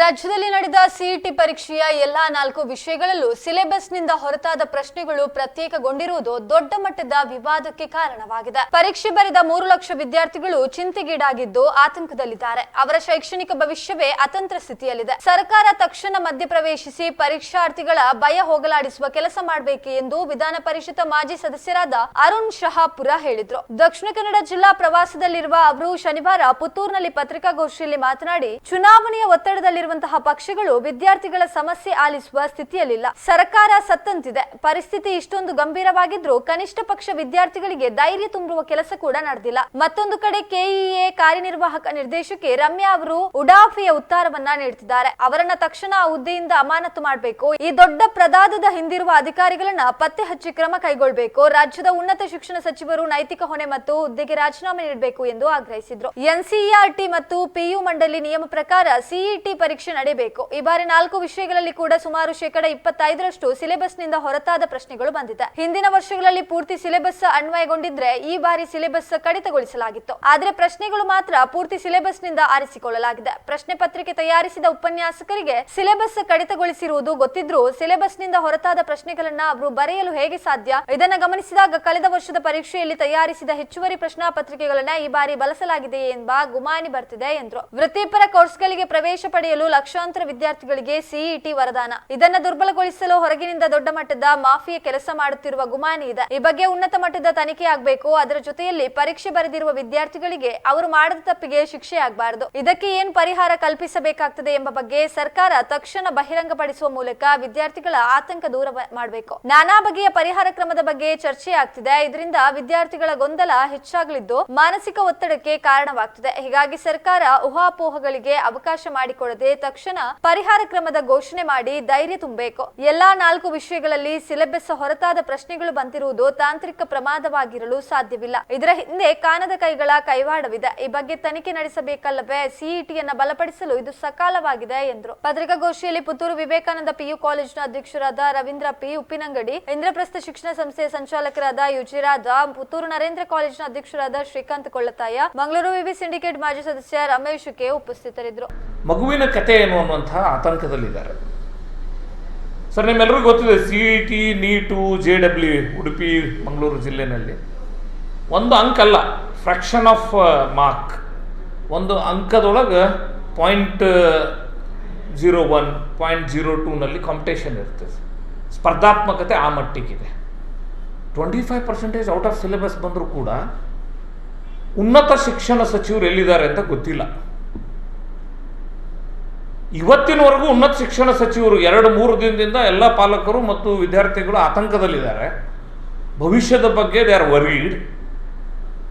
ರಾಜ್ಯದಲ್ಲಿ ನಡೆದ ಸಿಇಟಿ ಪರೀಕ್ಷೆಯ ಎಲ್ಲಾ ನಾಲ್ಕು ವಿಷಯಗಳಲ್ಲೂ ಸಿಲೆಬಸ್ನಿಂದ ಹೊರತಾದ ಪ್ರಶ್ನೆಗಳು ಪ್ರತ್ಯೇಕಗೊಂಡಿರುವುದು ದೊಡ್ಡ ಮಟ್ಟದ ವಿವಾದಕ್ಕೆ ಕಾರಣವಾಗಿದೆ. ಪರೀಕ್ಷೆ ಬರೆದ ಮೂರು ಲಕ್ಷ ವಿದ್ಯಾರ್ಥಿಗಳು ಚಿಂತೆಗೀಡಾಗಿದ್ದು ಆತಂಕದಲ್ಲಿದ್ದಾರೆ. ಅವರ ಶೈಕ್ಷಣಿಕ ಭವಿಷ್ಯವೇ ಅತಂತ್ರ ಸ್ಥಿತಿಯಲ್ಲಿದೆ. ಸರ್ಕಾರ ತಕ್ಷಣ ಮಧ್ಯಪ್ರವೇಶಿಸಿ ಪರೀಕ್ಷಾರ್ಥಿಗಳ ಭಯ ಹೋಗಲಾಡಿಸುವ ಕೆಲಸ ಮಾಡಬೇಕು ಎಂದು ವಿಧಾನ ಪರಿಷತ್ ಮಾಜಿ ಸದಸ್ಯರಾದ ಅರುಣ್ ಶಹಾಪುರ ಹೇಳಿದ್ರು. ದಕ್ಷಿಣ ಕನ್ನಡ ಜಿಲ್ಲಾ ಪ್ರವಾಸದಲ್ಲಿರುವ ಅವರು ಶನಿವಾರ ಪುತ್ತೂರಿನಲ್ಲಿ ಪತ್ರಿಕಾಗೋಷ್ಠಿಯಲ್ಲಿ ಮಾತನಾಡಿ, ಚುನಾವಣೆಯ ಒತ್ತಡದಲ್ಲಿರುವಂತಹ ಪಕ್ಷಗಳು ವಿದ್ಯಾರ್ಥಿಗಳ ಸಮಸ್ಯೆ ಆಲಿಸುವ ಸ್ಥಿತಿಯಲ್ಲಿಲ್ಲ. ಸರ್ಕಾರ ಸತ್ತಂತಿದೆ. ಪರಿಸ್ಥಿತಿ ಇಷ್ಟೊಂದು ಗಂಭೀರವಾಗಿದ್ರೂ ಕನಿಷ್ಠ ಪಕ್ಷ ವಿದ್ಯಾರ್ಥಿಗಳಿಗೆ ಧೈರ್ಯ ತುಂಬುವ ಕೆಲಸ ಕೂಡ ನಡೆದಿಲ್ಲ. ಮತ್ತೊಂದು ಕಡೆ ಕೆಇಎ ಕಾರ್ಯನಿರ್ವಾಹಕ ನಿರ್ದೇಶಕಿ ರಮ್ಯಾ ಅವರು ಉಡಾಫಿಯ ಉತ್ತಾರವನ್ನ ನೀಡುತ್ತಿದ್ದಾರೆ. ಅವರನ್ನ ತಕ್ಷಣ ಆ ಹುದ್ದೆಯಿಂದ ಅಮಾನತು ಮಾಡಬೇಕು. ಈ ದೊಡ್ಡ ಪ್ರದಾದದ ಹಿಂದಿರುವ ಅಧಿಕಾರಿಗಳನ್ನ ಪತ್ತೆ ಹಚ್ಚಿ ಕ್ರಮ ಕೈಗೊಳ್ಳಬೇಕು ರಾಜ್ಯದ ಉನ್ನತ ಶಿಕ್ಷಣ ಸಚಿವರು ನೈತಿಕ ಹೊಣೆ ಮತ್ತು ಹುದ್ದೆಗೆ ರಾಜೀನಾಮೆ ನೀಡಬೇಕು ಎಂದು ಆಗ್ರಹಿಸಿದ್ರು. ಎನ್ಸಿಇಆರ್ಟಿ ಮತ್ತು ಪಿಯು ಮಂಡಳಿ ನಿಯಮ ಪ್ರಕಾರ ಸಿಇಟಿ ಪರೀಕ್ಷೆ ನಡೆಯಬೇಕು. ಈ ಬಾರಿ ನಾಲ್ಕು ವಿಷಯಗಳಲ್ಲಿ ಕೂಡ ಸುಮಾರು ಶೇಕಡ ಇಪ್ಪತ್ತೈದರಷ್ಟು ಸಿಲೆಬಸ್ನಿಂದ ಹೊರತಾದ ಪ್ರಶ್ನೆಗಳು ಬಂದಿದೆ. ಹಿಂದಿನ ವರ್ಷಗಳಲ್ಲಿ ಪೂರ್ತಿ ಸಿಲೆಬಸ್ ಅನ್ವಯಗೊಂಡಿದ್ರೆ ಈ ಬಾರಿ ಸಿಲೆಬಸ್ ಕಡಿತಗೊಳಿಸಲಾಗಿತ್ತು. ಆದರೆ ಪ್ರಶ್ನೆಗಳು ಮಾತ್ರ ಪೂರ್ತಿ ಸಿಲೆಬಸ್ನಿಂದ ಆರಿಸಿಕೊಳ್ಳಲಾಗಿದೆ. ಪ್ರಶ್ನೆ ಪತ್ರಿಕೆ ತಯಾರಿಸಿದ ಉಪನ್ಯಾಸಕರಿಗೆ ಸಿಲೆಬಸ್ ಕಡಿತಗೊಳಿಸಿರುವುದು ಗೊತ್ತಿದ್ರೂ ಸಿಲೆಬಸ್ನಿಂದ ಹೊರತಾದ ಪ್ರಶ್ನೆಗಳನ್ನ ಅವರು ಬರೆಯಲು ಹೇಗೆ ಸಾಧ್ಯ? ಇದನ್ನ ಗಮನಿಸಿದಾಗ ಕಳೆದ ವರ್ಷದ ಪರೀಕ್ಷೆಯಲ್ಲಿ ತಯಾರಿಸಿದ ಹೆಚ್ಚುವರಿ ಪ್ರಶ್ನಾ ಪತ್ರಿಕೆಗಳನ್ನ ಈ ಬಾರಿ ಬಳಸಲಾಗಿದೆ ಎಂಬ ಗುಮಾನಿ ಬರ್ತಿದೆ ಎಂದರು. ವೃತ್ತಿಪರ ಕೋರ್ಸ್ಗಳಿಗೆ ಪ್ರವೇಶ ಪಡೆಯಲು ಲಕ್ಷಾಂತರ ವಿದ್ಯಾರ್ಥಿಗಳಿಗೆ ಸಿಇಟಿ ವರದಾನ. ಇದನ್ನ ದುರ್ಬಲಗೊಳಿಸಲು ಹೊರಗಿನಿಂದ ದೊಡ್ಡ ಮಟ್ಟದ ಮಾಫಿಯಾ ಕೆಲಸ ಮಾಡುತ್ತಿರುವ ಗುಮಾನಿ ಇದೆ. ಈ ಬಗ್ಗೆ ಉನ್ನತ ಮಟ್ಟದ ತನಿಖೆ ಆಗಬೇಕು. ಅದರ ಜೊತೆಯಲ್ಲಿ ಪರೀಕ್ಷೆ ಬರೆದಿರುವ ವಿದ್ಯಾರ್ಥಿಗಳಿಗೆ ಅವರು ಮಾಡದ ತಪ್ಪಿಗೆ ಶಿಕ್ಷೆ ಆಗಬಾರದು. ಇದಕ್ಕೆ ಏನ್ ಪರಿಹಾರ ಕಲ್ಪಿಸಬೇಕಾಗ್ತದೆ ಎಂಬ ಬಗ್ಗೆ ಸರ್ಕಾರ ತಕ್ಷಣ ಬಹಿರಂಗಪಡಿಸುವ ಮೂಲಕ ವಿದ್ಯಾರ್ಥಿಗಳ ಆತಂಕ ದೂರ ಮಾಡಬೇಕು. ನಾನಾ ಬಗೆಯ ಪರಿಹಾರ ಕ್ರಮದ ಬಗ್ಗೆ ಚರ್ಚೆ ಆಗ್ತಿದೆ. ಇದರಿಂದ ವಿದ್ಯಾರ್ಥಿಗಳ ಗೊಂದಲ ಹೆಚ್ಚಾಗಲಿದ್ದು ಮಾನಸಿಕ ಒತ್ತಡಕ್ಕೆ ಕಾರಣವಾಗ್ತಿದೆ. ಹೀಗಾಗಿ ಸರ್ಕಾರ ಊಹಾಪೋಹಗಳಿಗೆ ಅವಕಾಶ ಮಾಡಿಕೊಡದೆ ತಕ್ಷಣ ಪರಿಹಾರ ಕ್ರಮದ ಘೋಷಣೆ ಮಾಡಿ ಧೈರ್ಯ ತುಂಬಬೇಕು. ಎಲ್ಲಾ ನಾಲ್ಕು ವಿಷಯಗಳಲ್ಲಿ ಸಿಲೆಬಸ್ ಹೊರತಾದ ಪ್ರಶ್ನೆಗಳು ಬಂದಿರುವುದು ತಾಂತ್ರಿಕ ಪ್ರಮಾದವಾಗಿರಲು ಸಾಧ್ಯವಿಲ್ಲ. ಇದರ ಹಿಂದೆ ಕಾನದ ಕೈಗಳ ಕೈವಾಡವಿದೆ. ಈ ಬಗ್ಗೆ ತನಿಖೆ ನಡೆಸಬೇಕಲ್ಲವೇ? ಸಿಇಟಿಯನ್ನ ಬಲಪಡಿಸಲು ಇದು ಸಕಾಲವಾಗಿದೆ ಎಂದರು. ಪತ್ರಿಕಾಗೋಷ್ಠಿಯಲ್ಲಿ ಪುತ್ತೂರು ವಿವೇಕಾನಂದ ಪಿಯು ಕಾಲೇಜಿನ ಅಧ್ಯಕ್ಷರಾದ ರವೀಂದ್ರ ಪಿ. ಉಪ್ಪಿನಂಗಡಿ ಇಂದ್ರಪ್ರಸ್ಥ ಶಿಕ್ಷಣ ಸಂಸ್ಥೆಯ ಸಂಚಾಲಕರಾದ ಯುಜಿರಾದ, ಪುತ್ತೂರು ನರೇಂದ್ರ ಕಾಲೇಜಿನ ಅಧ್ಯಕ್ಷರಾದ ಶ್ರೀಕಾಂತ್ ಕೊಳ್ಳತಾಯ, ಮಂಗಳೂರು ವಿವಿ ಸಿಂಡಿಕೇಟ್ ಮಾಜಿ ಸದಸ್ಯ ರಮೇಶ್ ಕೆ ಉಪಸ್ಥಿತರಿದ್ದರು. ಮಗುವಿನ ಕತೆ ಏನು ಅನ್ನುವಂತಹ ಆತಂಕದಲ್ಲಿದ್ದಾರೆ. ಸರ್ ನಿಮ್ಮೆಲ್ಲರಿಗೂ ಗೊತ್ತಿದೆ C E T NEET J W Udupi, Mangaluru ಜಿಲ್ಲೆನಲ್ಲಿ ಒಂದು ಅಂಕ ಅಲ್ಲ ಫ್ರಾಕ್ಷನ್ ಆಫ್ ಮಾರ್ಕ್ ಒಂದು ಅಂಕದೊಳಗೆ point zero one point zero ಟೂನಲ್ಲಿ competition ಇರ್ತದೆ ಸ್ಪರ್ಧಾತ್ಮಕತೆ ಆ ಮಟ್ಟಿಗಿದೆ. Twenty five percentage out of syllabus ಬಂದರೂ ಕೂಡ ಉನ್ನತ ಶಿಕ್ಷಣ ಸಚಿವರು ಎಲ್ಲಿದ್ದಾರೆ ಅಂತ ಗೊತ್ತಿಲ್ಲ. ಇವತ್ತಿನವರೆಗೂ ಉನ್ನತ ಶಿಕ್ಷಣ ಸಚಿವರು ಎರಡು ಮೂರು ದಿನದಿಂದ ಎಲ್ಲ ಪಾಲಕರು ಮತ್ತು ವಿದ್ಯಾರ್ಥಿಗಳು ಆತಂಕದಲ್ಲಿದ್ದಾರೆ. ಭವಿಷ್ಯದ ಬಗ್ಗೆ ದೇ ಆರ್ ವರೀಡ್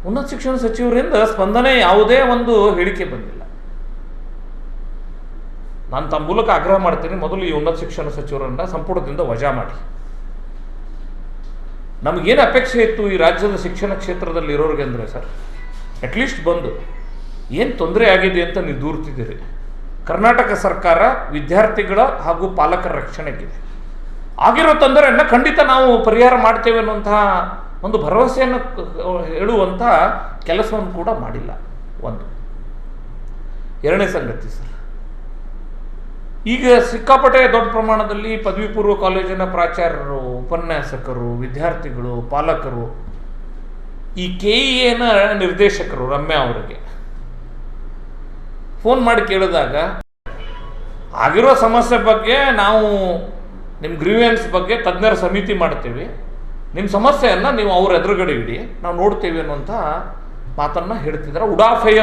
ಉನ್ನತ ಶಿಕ್ಷಣ ಸಚಿವರಿಂದ ಸ್ಪಂದನೆ ಯಾವುದೇ ಒಂದು ಹೇಳಿಕೆ ಬಂದಿಲ್ಲ. ನಾನು ತಮ್ಮ ಮೂಲಕ ಆಗ್ರಹ ಮಾಡ್ತೀನಿ, ಮೊದಲು ಈ ಉನ್ನತ ಶಿಕ್ಷಣ ಸಚಿವರನ್ನು ಸಂಪುಟದಿಂದ ವಜಾ ಮಾಡಿ. ನಮಗೇನು ಅಪೇಕ್ಷೆ ಇತ್ತು ಈ ರಾಜ್ಯದ ಶಿಕ್ಷಣ ಕ್ಷೇತ್ರದಲ್ಲಿ ಇರೋರಿಗೆ ಅಂದರೆ ಸರ್? ಅಟ್ಲೀಸ್ಟ್ ಬಂದು, ಏನು ತೊಂದರೆ ಆಗಿದೆ ಅಂತ ನೀವು ದೂರ್ತಿದ್ದೀರಿ? ಕರ್ನಾಟಕ ಸರ್ಕಾರ ವಿದ್ಯಾರ್ಥಿಗಳ ಹಾಗೂ ಪಾಲಕರ ರಕ್ಷಣೆಗಿದೆ. ಆಗಿರೋ ತೊಂದರೆಯನ್ನು ಖಂಡಿತ ನಾವು ಪರಿಹಾರ ಮಾಡ್ತೇವೆ ಅನ್ನುವಂತಹ ಒಂದು ಭರವಸೆಯನ್ನು ಹೇಳುವಂಥ ಕೆಲಸವನ್ನು ಕೂಡ ಮಾಡಿಲ್ಲ ಒಂದು. ಎರಡನೇ ಸಂಗತಿ ಸರ್, ಈಗ ಸಿಕ್ಕಾಪಟ್ಟೆ ದೊಡ್ಡ ಪ್ರಮಾಣದಲ್ಲಿ ಪದವಿ ಪೂರ್ವ ಕಾಲೇಜಿನ ಪ್ರಾಚಾರ್ಯರು, ಉಪನ್ಯಾಸಕರು, ವಿದ್ಯಾರ್ಥಿಗಳು, ಪಾಲಕರು, ಈ ಕೆ ಇ ನಿರ್ದೇಶಕರು ರಮ್ಯಾ ಅವರಿಗೆ ಫೋನ್ ಮಾಡಿ ಕೇಳಿದಾಗ, ಆಗಿರೋ ಸಮಸ್ಯೆ ಬಗ್ಗೆ ನಾವು ನಿಮ್ಮ ಗ್ರೀವೆನ್ಸ್ ಬಗ್ಗೆ ತಜ್ಞರ ಸಮಿತಿ ಮಾಡ್ತೀವಿ. ನಿಮ್ಮ ಸಮಸ್ಯೆಯನ್ನು ನೀವು ಅವ್ರ ಎದುರುಗಡೆ ಇಡಿ. ನಾವು ನೋಡ್ತೀವಿ ಅನ್ನುವಂಥ ಮಾತನ್ನು ಹೇಳ್ತಿದ್ದಾರೆ ಉಡಾಫೆಯ